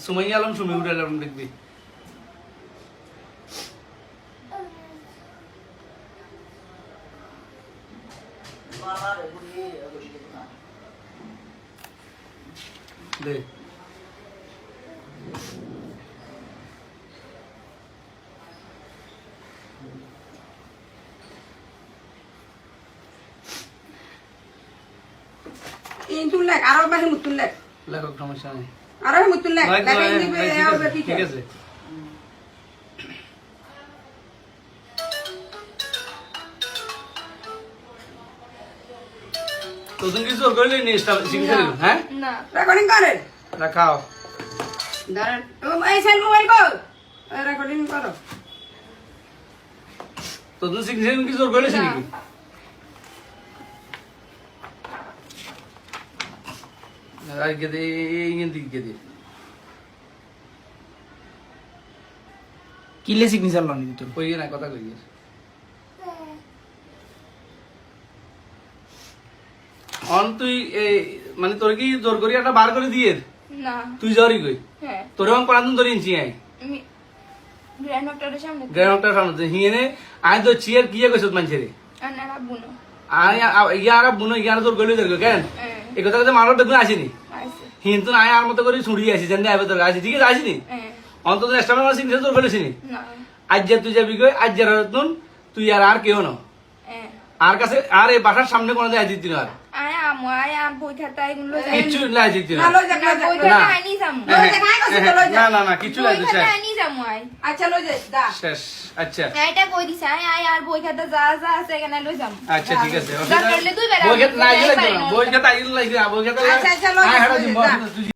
সুমাইয়া আলম সুমি উড়ে আলম লিখবি they in তুল লেখ আরও বাহি মুতুল লেখ। লেখক সমস্যা নেই। আরও নয় তো, লেখা হ্যাঁ, ইংলিশ হ্যাঁ, ঠিক আছে, তো তুমি কিছু করলে নি হ্যাঁ? রেকর্ডিং করে রাখাও দাঁড়ান। এই সেল মোবাইল কো রেকর্ডিং করো। তো তুমি শিখতে কিছু করলে শিখি আর কে দে ইঞ্জিন দিক কে দে কিলে সিগনেচার লনি তোর কই না কথা কই অন তুই এই মানে তোর কি জোর করি একটা বার করে দিয়ে? না। তুই জরি কই হ্যাঁ তোর এবং পারান তোর ইঞ্চি আই। গ্র্যান্ড ডক্টরের সামনে গ্রাউন্ডটা সামনে হিয়েনে আই তো চিয়ার কিয়ে কইছ মানছে রে আর বুনো। ইয়ারা তোর গলি ধরবে কেন? এই কথা কথা মারো দেখুন আসিনি। হিন্তু আয় আর মতো করে ছুড়ি আসি জানি আইবে তোর আসি ঠিক আছে আসিনি? অন্তত এক্সট্রা মাস সিনছে তোর গলেছিনি না। আজ যে তুই যাবি কই আজ যারা নতুন তুই আর আর কেউ না আর কাছে আর এই বাসার সামনে কোনো দেয় দিতি না আর। আয় আমু আয় আম না না। না। আনি যামু লই যা, খাই গেছে তো লই যা। না না না কিচ্ছু লাই বই দিছে খাতা আনি যামু আয় আচ্ছা লই যা দা শেষ আচ্ছা। এটা কই দিছে? আই আই আর বই খাতা যা যা আছে এখানে লই যাম। আচ্ছা ঠিক আছে। বই খেতে। বই খেতে আইলে লাগবে বই খেতে আচ্ছা, আচ্ছা, লই